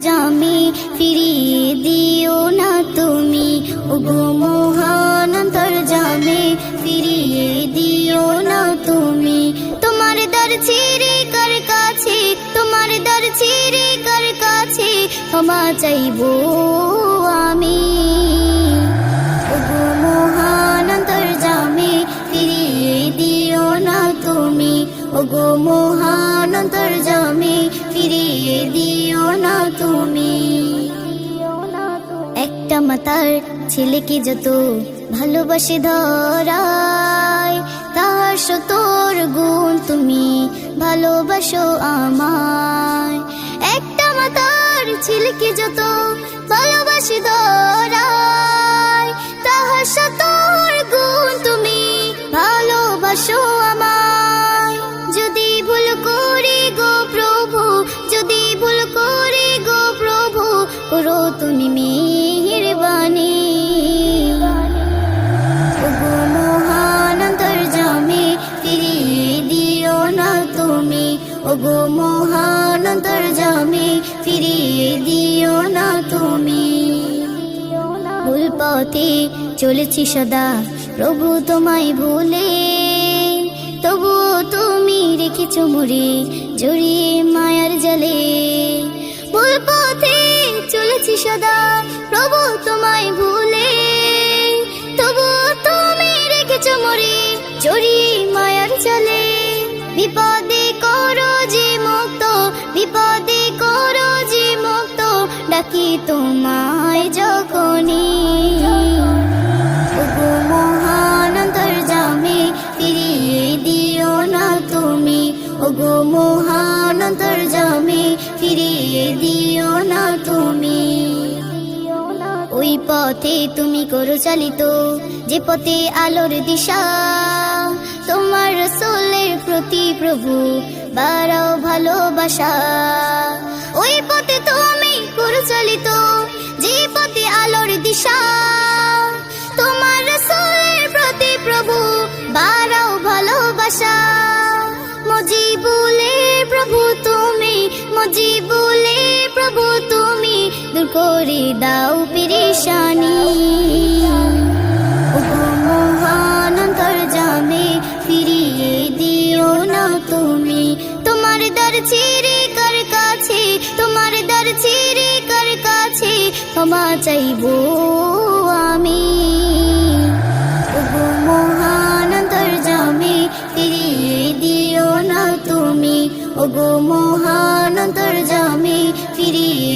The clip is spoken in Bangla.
জামি ফিরিয়ে দিও না তুমি। ওগো মহান জামে ফিরিয়ে দিও না তুমি। তোমার দর ছিঁড়ে কার কাছে, তোমার দর ছিঁড়ে কার কাছে, ক্ষমা চাইব আমি। ওগো মহান জামে ফিরিয়ে দিও না তুমি। ফিরিয়ে দিও না তুমি। একটা মাতার ছেলেকে যত ভালোবাসে ধরায়, তার সতর গুণ তুমি ভালোবাসো আমায়। একটা মাতার ছেলেকে যত ভালোবাসে ধরায় তাহার সতর গুণ তুমি ভালোবাসো তুমি, ওগো মহান জামে ফিরিয়ে দিও না তুমি। ভুল পথে চলেছি সদা, প্রভু তোমায় ভুলে। তবু তুমি রেখেছ মুড়ি জড়িয়ে মায়ার জালে। ভুল পথে চলেছি সদা, প্রভু তোমায় ভুলে। তবু তুমি রেখেছ মুড়ি জড়িয়ে মায়ার জালে। বিপদে করো যে মুক্ত, বিপদে করো যে মুক্ত, ডাকি তোমায় যখনই। ফিরিয়ে দিও না তুমি। ওগো মহান জামে ফিরিয়ে দিও না তুমি। ওই পথে তুমি করো চালিত, যে পথে আলোর দিশা, তোমার প্রতি প্রভু, বাড়াও ভালোবাসা ওই পথে তুমি করো চালিত যে পথে আলোর দিশা। তোমার সোলের প্রতি প্রভু, বাড়াও ভালোবাসা মজিবুলে প্রভু তুমি, মজিবুলে প্রভু তুমি, দূর করে দাও পেরেশানি। দিব আমি। মহান তর্জমে ফিরিয়ে দিও না তুমি। ফিরিয়ে